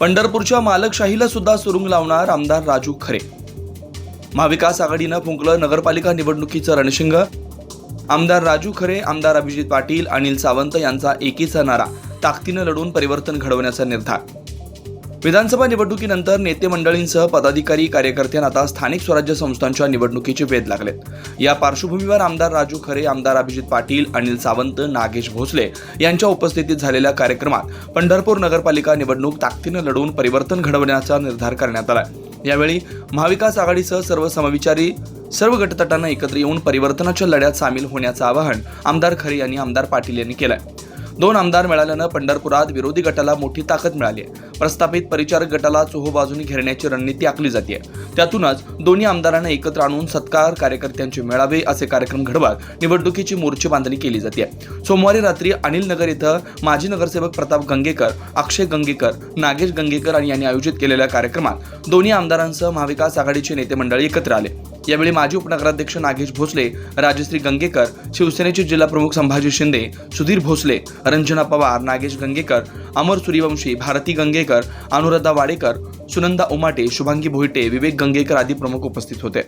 पंढरपूरच्या मालकशाहीला सुद्धा सुरुंग लावणार आमदार राजू खरे. महाविकास आघाडीनं फुंकलं नगरपालिका निवडणुकीचं रणशिंग. आमदार राजू खरे आमदार अभिजित पाटील अनिल सावंत यांचा एकीचा नारा ताकदीनं लढून परिवर्तन घडवण्याचा निर्धार. विधानसभा निवडणुकीनंतर नेते मंडळींसह पदाधिकारी कार्यकर्त्यांना आता स्थानिक स्वराज्य संस्थांच्या निवडणुकीचे वेध लागलेत. या पार्श्वभूमीवर आमदार राजू खरे आमदार अभिजित पाटील अनिल सावंत नागेश भोसले यांच्या उपस्थितीत झालेल्या कार्यक्रमात पंढरपूर नगरपालिका निवडणूक ताकदीनं लढवून परिवर्तन घडवण्याचा निर्धार करण्यात आला यावेळी महाविकास आघाडीसह सर्व समविचारी सर्व गटतटांना एकत्र येऊन परिवर्तनाच्या लढ्यात सामील होण्याचं आवाहन आमदार खरे यांनी आमदार पाटील यांनी केलंय. दोन आमदार मिळाल्यानं पंढरपुरात विरोधी गटाला मोठी ताकद मिळाली आहे. प्रस्थापित परिचारक गटाला चोहोबाजूनी घेरण्याची रणनीती आखली जाते त्यातूनच दोन्ही आमदारांना एकत्र आणून सत्कार कार्यकर्त्यांचे मेळावे असे कार्यक्रम घडवत निवडणुकीची मोर्चे बांधणी केली जाते सोमवारी रात्री अनिल नगर इथं माजी नगरसेवक प्रताप गंगेकर अक्षय गंगेकर नागेश गंगेकर आणि यांनी आयोजित केलेल्या कार्यक्रमात दोन्ही आमदारांसह महाविकास आघाडीचे नेते मंडळी एकत्र आले. यावेळी माजी उपनगराध्यक्ष नागेश भोसले राजश्री गंगेकर शिवसेनेचे जिल्हा प्रमुख संभाजी शिंदे सुधीर भोसले रंजना पवार नागेश गंगेकर अमर सूर्यवंशी भारती गंगेकर अनुराधा वाडेकर सुनंदा उमाटे शुभांगी भोईटे विवेक गंगेकर आदी प्रमुख उपस्थित होते.